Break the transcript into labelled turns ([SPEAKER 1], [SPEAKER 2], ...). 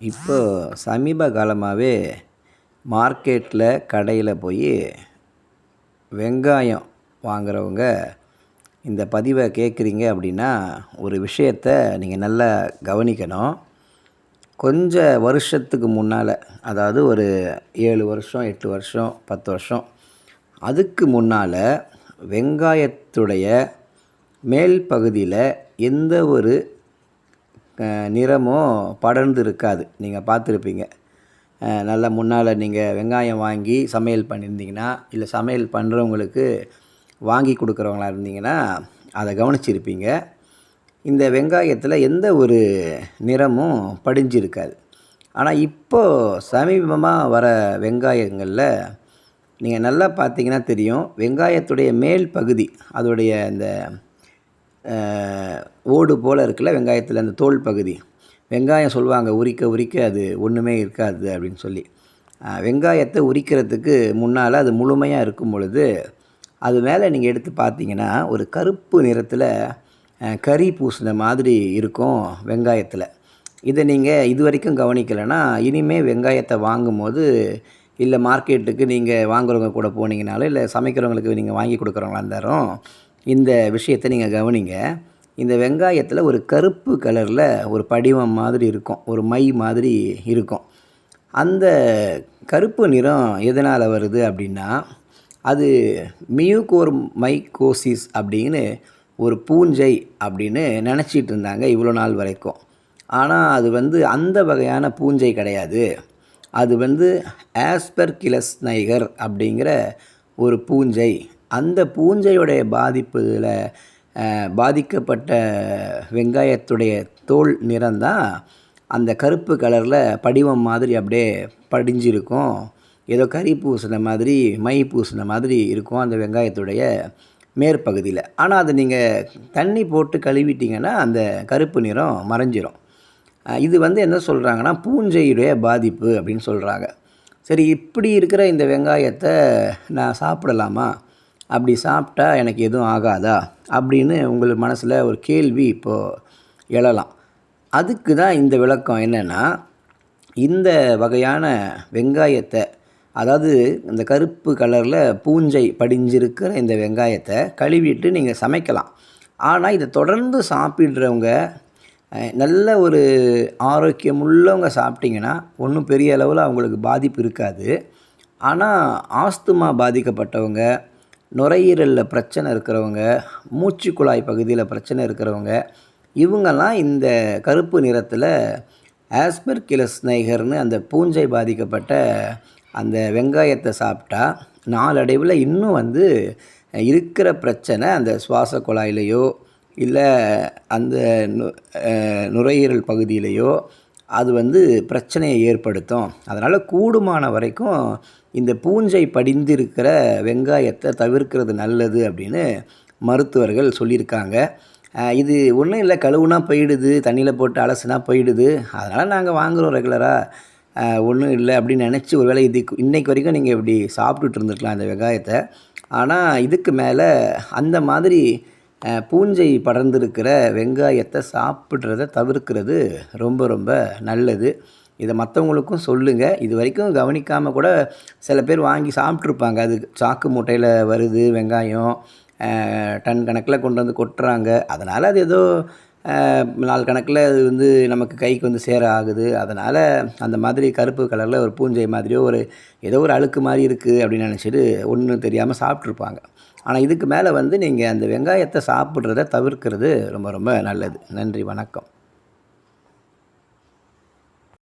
[SPEAKER 1] இப்போ சமீப காலமாகவே மார்க்கெட்டில் கடையில் போய் வெங்காயம் வாங்குறவங்க இந்த பதிவை கேட்குறீங்க அப்படின்னா ஒரு விஷயத்த நீங்கள் நல்லா கவனிக்கணும். கொஞ்ச வருஷத்துக்கு முன்னால் அதாவது ஒரு ஏழு வருஷம் எட்டு வருஷம் பத்து வருஷம் அதுக்கு முன்னால் வெங்காயத்துடைய மேல் பகுதியில் எந்த ஒரு நிறமும் படர்ந்து இருக்காது நீங்கள் பார்த்துருப்பீங்க. நல்லா முன்னால் நீங்கள் வெங்காயம் வாங்கி சமையல் பண்ணியிருந்தீங்கன்னா இல்லை சமையல் பண்ணுறவங்களுக்கு வாங்கி கொடுக்குறவங்களா இருந்தீங்கன்னா அதை கவனிச்சிருப்பீங்க. இந்த வெங்காயத்தில் எந்த ஒரு நிறமும் படிஞ்சிருக்காது. ஆனால் இப்போது சமீபமாக வர வெங்காயங்களில் நீங்கள் நல்லா பார்த்தீங்கன்னா தெரியும். வெங்காயத்துடைய மேல் பகுதி அதோடைய இந்த ஓடு போல் இருக்குல்ல வெங்காயத்தில் அந்த தோல் பகுதி. வெங்காயம் சொல்லுவாங்க உரிக்க உரிக்க அது ஒன்றுமே இருக்காது அப்படின்னு சொல்லி. வெங்காயத்தை உரிக்கிறதுக்கு முன்னால் அது முழுமையாக இருக்கும் பொழுது அது மேலே நீங்கள் எடுத்து பார்த்தீங்கன்னா ஒரு கருப்பு நிறத்தில் கறி பூசின மாதிரி இருக்கும் வெங்காயத்தில். இதை நீங்கள் இது வரைக்கும் கவனிக்கலைன்னா இனிமேல் வெங்காயத்தை வாங்கும்போது இல்லை மார்க்கெட்டுக்கு நீங்கள் வாங்குறவங்க கூட போனீங்கனாலும் இல்லை சமைக்கிறவங்களுக்கு நீங்கள் வாங்கி கொடுக்குறவங்களா இருந்தாலும் இந்த விஷயத்தை நீங்கள் கவனிங்க. இந்த வெங்காயத்தில் ஒரு கருப்பு கலரில் ஒரு படிவம் மாதிரி இருக்கும். ஒரு மை மாதிரி இருக்கும். அந்த கருப்பு நிறம் எதனால் வருது அப்படின்னா அது மியூகோர் மைகோசிஸ் அப்படின்னு ஒரு பூஞ்சை அப்படின்னு நினச்சிட்டு இருந்தாங்க இவ்வளோ நாள் வரைக்கும். ஆனால் அது வந்து அந்த வகையான பூஞ்சை கிடையாது. அது வந்து ஆஸ்பெர்கிலஸ் நைகர் அப்படிங்கிற ஒரு பூஞ்சை. அந்த பூஞ்சையுடைய பாதிப்புல பாதிக்கப்பட்ட வெங்காயத்துடைய தோல் நிறம்தான் அந்த கருப்பு கலரில் படிவம் மாதிரி அப்படியே படிஞ்சிருக்கும். ஏதோ கறி பூசின மாதிரி மை பூசின மாதிரி இருக்கும் அந்த வெங்காயத்துடைய மேற்பகுதியில். ஆனால் அதை நீங்கள் தண்ணி போட்டு கழுவிட்டிங்கன்னா அந்த கருப்பு நிறம் மறைஞ்சிரும். இது வந்து என்ன சொல்கிறாங்கன்னா பூஞ்சையுடைய பாதிப்பு அப்படின்னு சொல்கிறாங்க சரி இப்படி இருக்கிற இந்த வெங்காயத்தை நான் சாப்பிடலாமா? அப்படி சாப்பிட்டா எனக்கு எதுவும் ஆகாதா? அப்படின்னு உங்கள் மனசில் ஒரு கேள்வி இப்போது எழலாம். அதுக்கு தான் இந்த விளக்கம் என்னென்னா இந்த வகையான வெங்காயத்தை அதாவது இந்த கருப்பு கலரில் பூஞ்சை படிஞ்சிருக்கிற இந்த வெங்காயத்தை கழுவிட்டு நீங்கள் சமைக்கலாம். ஆனால் இதை தொடர்ந்து சாப்பிட்றவங்க நல்ல ஒரு ஆரோக்கியமுள்ளவங்க சாப்பிட்டிங்கன்னா ஒன்றும் பெரிய அளவில் அவங்களுக்கு பாதிப்பு இருக்காது. ஆனால் ஆஸ்துமா பாதிக்கப்பட்டவங்க நுரையீரலில் பிரச்சனை இருக்கிறவங்க மூச்சு குழாய் பகுதியில் பிரச்சனை இருக்கிறவங்க இவங்கெல்லாம் இந்த கருப்பு நிறத்தில் ஆஸ்பெர்கிலஸ் நைகர்னு அந்த பூஞ்சை பாதிக்கப்பட்ட அந்த வெங்காயத்தை சாப்பிட்டா நாளடைவில் இன்னும் வந்து இருக்கிற பிரச்சனை அந்த சுவாச குழாயிலையோ இல்லை அந்த நு- நுரையீரல் பகுதியிலையோ அது வந்து பிரச்சனையை ஏற்படுத்தும். அதனால் கூடுமான வரைக்கும் இந்த பூஞ்சை படிந்திருக்கிற வெங்காயத்தை தவிர்க்கிறது நல்லது அப்படின்னு மருத்துவர்கள் சொல்லியிருக்காங்க. இது ஒன்றும் இல்லை கழுவுனா போயிடுது தண்ணியில் போட்டு அலசுனா போயிடுது. அதனால் நாங்கள் வாங்குகிறோம் ரெகுலராக ஒன்றும் இல்லை அப்படின்னு நினச்சி ஒருவேளை இது இன்றைக்கு வரைக்கும் நீங்கள் இப்படி சாப்பிட்டுட்டு இருந்திருக்கலாம் அந்த வெங்காயத்தை. ஆனால் இதுக்கு மேலே அந்த மாதிரி பூஞ்சை படர்ந்திருக்கிற வெங்காயத்தை சாப்பிட்றத தவிர்க்கிறது ரொம்ப ரொம்ப நல்லது. இதை மற்றவங்களுக்கும் சொல்லுங்கள் இது வரைக்கும் கவனிக்காமல் கூட சில பேர் வாங்கி சாப்பிட்ருப்பாங்க. அது சாக்கு மூட்டையில் வருது வெங்காயம் டன் கணக்கில் கொண்டு வந்து கொட்டுறாங்க. அதனால் அது ஏதோ நாலு நாள் கணக்கில் அது வந்து நமக்கு கைக்கு வந்து சேர ஆகுது. அதனால் அந்த மாதிரி கருப்பு கலரில் ஒரு பூஞ்சை மாதிரியோ ஒரு ஏதோ ஒரு அழுக்கு மாதிரி இருக்குது அப்படின்னு நினச்சிட்டு ஒன்றும் தெரியாமல் சாப்பிட்ருப்பாங்க. ஆனால் இதுக்கு மேலே வந்து நீங்கள் அந்த வெங்காயத்தை சாப்பிட்றத தவிர்க்கிறது ரொம்ப ரொம்ப நல்லது. நன்றி வணக்கம்.